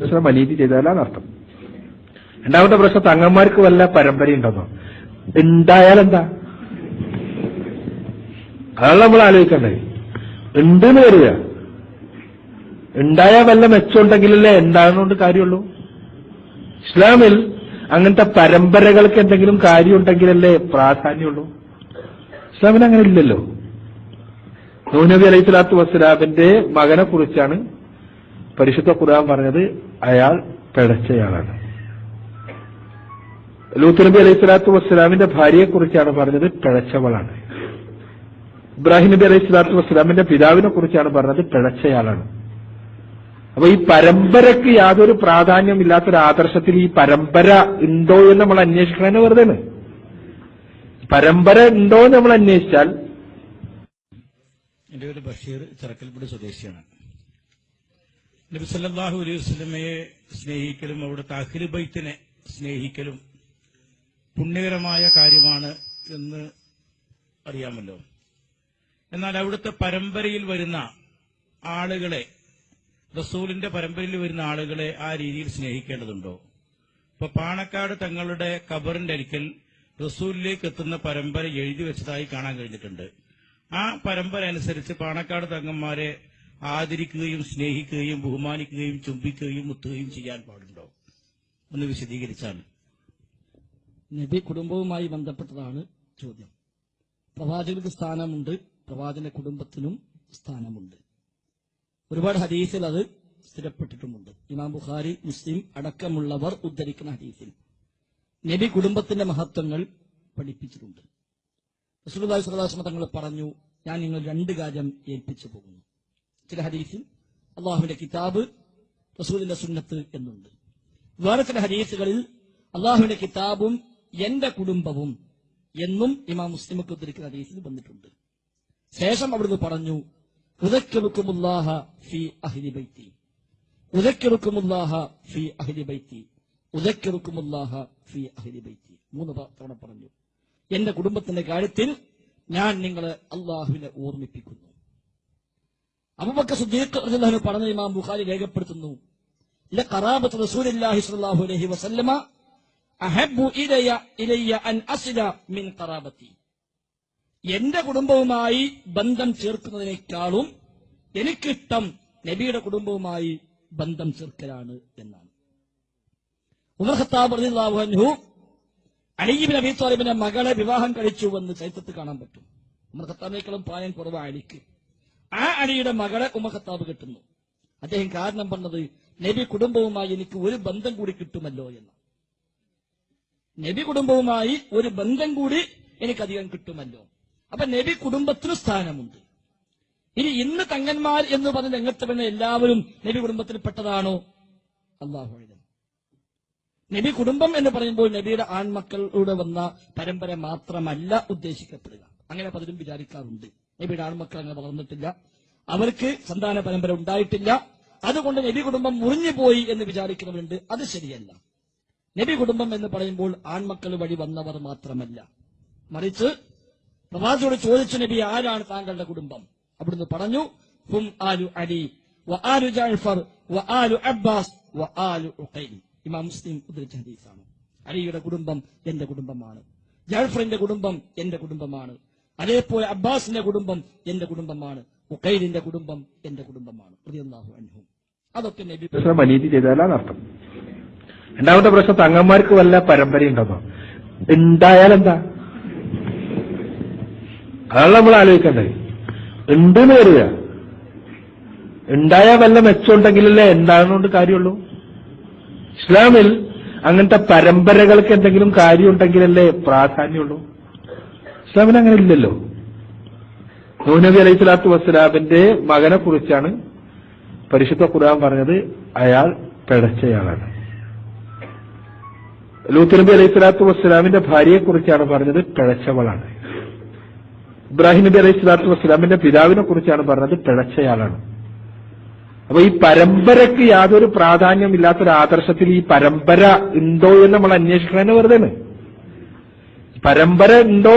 പ്രശ്നം അനീതി ചെയ്താലാണ് അർത്ഥം. രണ്ടാമത്തെ പ്രശ്നം തങ്ങന്മാർക്ക് വല്ല പരമ്പര ഉണ്ടോ ഉണ്ടായാലെന്താ? അതാണ് നമ്മൾ ആലോചിക്കേണ്ടത്. ഉണ്ടെന്ന് വരിക ഉണ്ടായാൽ വല്ല മെച്ചമുണ്ടെങ്കിലല്ലേ ഉണ്ടാകുന്നോണ്ട് കാര്യമുള്ളൂ. ഇസ്ലാമിൽ അങ്ങനത്തെ പരമ്പരകൾക്ക് എന്തെങ്കിലും കാര്യമുണ്ടെങ്കിലല്ലേ പ്രാധാന്യമുള്ളൂ. ഇസ്ലാമിന് അങ്ങനെ ഇല്ലല്ലോ. നൂനബി അലൈഹി സ്വലാത്തു വസ്സലാമിന്റെ മകനെ കുറിച്ചാണ് പരിശുദ്ധ ഖുർആൻ പറഞ്ഞത് അയാൾ പിഴച്ചയാളാണ് ലൂത്ത് നബി അലൈഹി സ്വലാത്തു വസ്സലാമിന്റെ ഭാര്യയെ കുറിച്ചാണ് പറഞ്ഞത് പിഴച്ചവളാണ് ഇബ്രാഹിം നബി അലൈഹി സ്വലാത്തു വസ്സലാമിന്റെ പിതാവിനെ കുറിച്ചാണ് പറഞ്ഞത് പിഴച്ചയാളാണ് അപ്പൊ ഈ പരമ്പരയ്ക്ക് യാതൊരു പ്രാധാന്യമില്ലാത്തൊരു ആദർശത്തിൽ ഈ പരമ്പര ഉണ്ടോ എന്ന് നമ്മൾ അന്വേഷിക്കണേ വെറുതെ പരമ്പര ഉണ്ടോ എന്ന് നമ്മൾ അന്വേഷിച്ചാൽ എന്റെ പേര് ബഷീർ ചിറക്കൽപ്പുടി സ്വദേശിയാണ്. നബി സല്ലല്ലാഹു അലൈഹി വസ്ലമയെ സ്നേഹിക്കലും അവിടുത്തെ അഖിൽ ബൈത്തിനെ സ്നേഹിക്കലും പുണ്യകരമായ കാര്യമാണ് എന്ന് അറിയാമല്ലോ. എന്നാൽ അവിടുത്തെ പരമ്പരയിൽ വരുന്ന ആളുകളെ റസൂലിന്റെ പരമ്പരയിൽ വരുന്ന ആളുകളെ ആ രീതിയിൽ സ്നേഹിക്കേണ്ടതുണ്ടോ? ഇപ്പൊ പാണക്കാട് തങ്ങളുടെ കബറിന്റെ അരിക്കൽ റസൂലിലേക്ക് എത്തുന്ന പരമ്പര എഴുതി വെച്ചതായി കാണാൻ കഴിഞ്ഞിട്ടുണ്ട്. ആ പരമ്പര അനുസരിച്ച് പാണക്കാട് തങ്ങന്മാരെ ആദരിക്കുകയും സ്നേഹിക്കുകയും ബഹുമാനിക്കുകയും ചുംബിക്കുകയും മുത്തുകയും ചെയ്യാൻ പാടുണ്ടോ? ഒന്ന് വിശദീകരിച്ചാണ്. നബി കുടുംബവുമായി ബന്ധപ്പെട്ടതാണ് ചോദ്യം. പ്രവാചകർക്ക് സ്ഥാനമുണ്ട് പ്രവാചകന്റെ കുടുംബത്തിനും സ്ഥാനമുണ്ട്. ഒരുപാട് ഹദീസിൽ അത് സ്ഥിരപ്പെട്ടിട്ടുമുണ്ട്. ഇമാം ബുഖാരി മുസ്ലിം അടക്കമുള്ളവർ ഉദ്ധരിക്കുന്ന ഹദീസിൽ. നബി കുടുംബത്തിന്റെ മഹത്വങ്ങൾ പഠിപ്പിച്ചിട്ടുണ്ട്. സ്വല്ലല്ലാഹു തങ്ങൾ പറഞ്ഞു ഞാൻ നിങ്ങൾ രണ്ട് കാര്യം ഏൽപ്പിച്ചു പോകുന്നു. ചില ഹദീസിൽ അള്ളാഹുവിന്റെ കിതാബ് റസൂലിന്റെ സുന്നത്ത് എന്നുണ്ട്. വേറെ ചില ഹദീസുകളിൽ അള്ളാഹുവിന്റെ കിതാബും എന്റെ കുടുംബവും എന്നും ഇമാം മുസ്ലിമൊക്കെ ഉദ്ധരിക്കുന്ന ഹദീസിൽ വന്നിട്ടുണ്ട്. ശേഷം അവിടുന്ന് പറഞ്ഞു ഫി അഹ്ലി ഫി അഹ്ലി ഫി അഹ്ലി മൂന്ന് തവണ പറഞ്ഞു. എന്റെ കുടുംബത്തിന്റെ കാര്യത്തിൽ ഞാൻ നിങ്ങളെ അള്ളാഹുവിനെ ഓർമ്മിപ്പിക്കുന്നു. അബൂബക്കർ സിദ്ദീഖ് പറഞ്ഞ ഇമാം ബുഖാരി രേഖപ്പെടുത്തുന്നു. ലഖറാബത്ത് റസൂലുള്ളാഹി സ്വല്ലല്ലാഹു അലൈഹി വസല്ലമ അഹബ്ബു അൻ അസ്ല മിൻ എന്റെ കുടുംബവുമായി ബന്ധം ചേർക്കുന്നതിനേക്കാളും എനിക്കിഷ്ടം നബിയുടെ കുടുംബവുമായി ബന്ധം ചേർക്കലാണ് എന്നാണ്. ഉമർ ഖത്താബ് റളിയല്ലാഹു മകളെ വിവാഹം കഴിച്ചുവെന്ന് ചരിത്രത്തിൽ കാണാൻ പറ്റും. ഉമർ ഖത്താബിനേക്കാളും പ്രായം കുറവാണ് ആ അലിയുടെ മകളെ ഉമഹത്താബ് കിട്ടുന്നു. അദ്ദേഹം കാരണം പറഞ്ഞത് നബി കുടുംബവുമായി എനിക്ക് ഒരു ബന്ധം കൂടി കിട്ടുമല്ലോ എന്ന്. നബി കുടുംബവുമായി ഒരു ബന്ധം കൂടി എനിക്കധികം കിട്ടുമല്ലോ. അപ്പൊ നബി കുടുംബത്തിന് സ്ഥാനമുണ്ട്. ഇനി ഇന്ന് തങ്ങന്മാർ എന്ന് പറഞ്ഞ് രംഗത്ത് വരുന്ന എല്ലാവരും നബി കുടുംബത്തിൽ പെട്ടതാണോ? അള്ളാഹു നബി കുടുംബം എന്ന് പറയുമ്പോൾ നബിയുടെ ആൺമക്കളുടെ വന്ന പരമ്പര മാത്രമല്ല ഉദ്ദേശിക്കപ്പെടുക. അങ്ങനെ പലരും വിചാരിക്കാറുണ്ട്. നബിയുടെ ആൺമക്കൾ അങ്ങനെ വളർന്നിട്ടില്ല? അവർക്ക് സന്താന പരമ്പര ഉണ്ടായിട്ടില്ല. അതുകൊണ്ട് നബി കുടുംബം മുറിഞ്ഞു പോയി എന്ന് വിചാരിക്കുന്നവരുണ്ട്. അത് ശരിയല്ല. നബി കുടുംബം എന്ന് പറയുമ്പോൾ ആൺമക്കൾ വഴി വന്നവർ മാത്രമല്ല. മറിച്ച് പ്രവാസിയോട് ചോദിച്ചു നബി ആരാണ് താങ്കളുടെ കുടുംബം? അവിടുന്ന് പറഞ്ഞു ഹും ആലു അലി വ ആലു ജാഫർ വ ആലു അബ്ബാസ് വ ആലു ഉഖൈൽ. ഇമാം മുസ്ലിം ഉദ്ധരിച്ച ഹദീസാണ്. അലിയുടെ കുടുംബം എന്റെ കുടുംബമാണ്. ജാഫറിന്റെ കുടുംബം എന്റെ കുടുംബമാണ്. അതേപോലെ അബ്ബാസിന്റെ കുടുംബം എന്റെ കുടുംബമാണ് ഉഖൈലിന്റെ കുടുംബം എന്റെ കുടുംബമാണ് അൻഹും. അതൊക്കെ നബി അനീതി ചെയ്താലാണ് അർത്ഥം രണ്ടാമത്തെ പ്രശ്നം തങ്ങന്മാർക്ക് വല്ല പരമ്പര ഉണ്ടായാൽ എന്താ അതാണ് നമ്മൾ ആലോചിക്കേണ്ടത്. ഉണ്ടെന്ന് വരിക ഉണ്ടായാൽ വല്ല മെച്ചമുണ്ടെങ്കിലല്ലേ എന്താണെന്നുകൊണ്ട് കാര്യമുള്ളൂ. ഇസ്ലാമിൽ അങ്ങനത്തെ പരമ്പരകൾക്ക് എന്തെങ്കിലും കാര്യമുണ്ടെങ്കിലല്ലേ പ്രാധാന്യമുള്ളൂ. ഇസ്ലാമിൽ അങ്ങനെ ഇല്ലല്ലോ. നൂനബി അലൈഹി സ്വലാത്തു വസ്സലാമിന്റെ മകനെ കുറിച്ചാണ് പരിശുദ്ധ ഖുർആൻ പറഞ്ഞത്. അയാൾ പിടച്ചയാളാണ് ലൂത്ത് നബി അലൈഹി സ്വലാത്തു വസ്സലാമിന്റെ ഭാര്യയെ കുറിച്ചാണ് പറഞ്ഞത്. പിഴച്ചവളാണ് ഇബ്രാഹിം നബി അലൈഹി സ്വലാത്തു വസ്സലാമിന്റെ പിതാവിനെ കുറിച്ചാണ് പറഞ്ഞത്. പിഴച്ചയാളാണ് അപ്പൊ ഈ പരമ്പരയ്ക്ക് യാതൊരു പ്രാധാന്യമില്ലാത്തൊരു ആദർശത്തിൽ ഈ പരമ്പര ഉണ്ടോ എന്ന് നമ്മൾ അന്വേഷിക്കണേ വെറുതെ പരമ്പര ഉണ്ടോ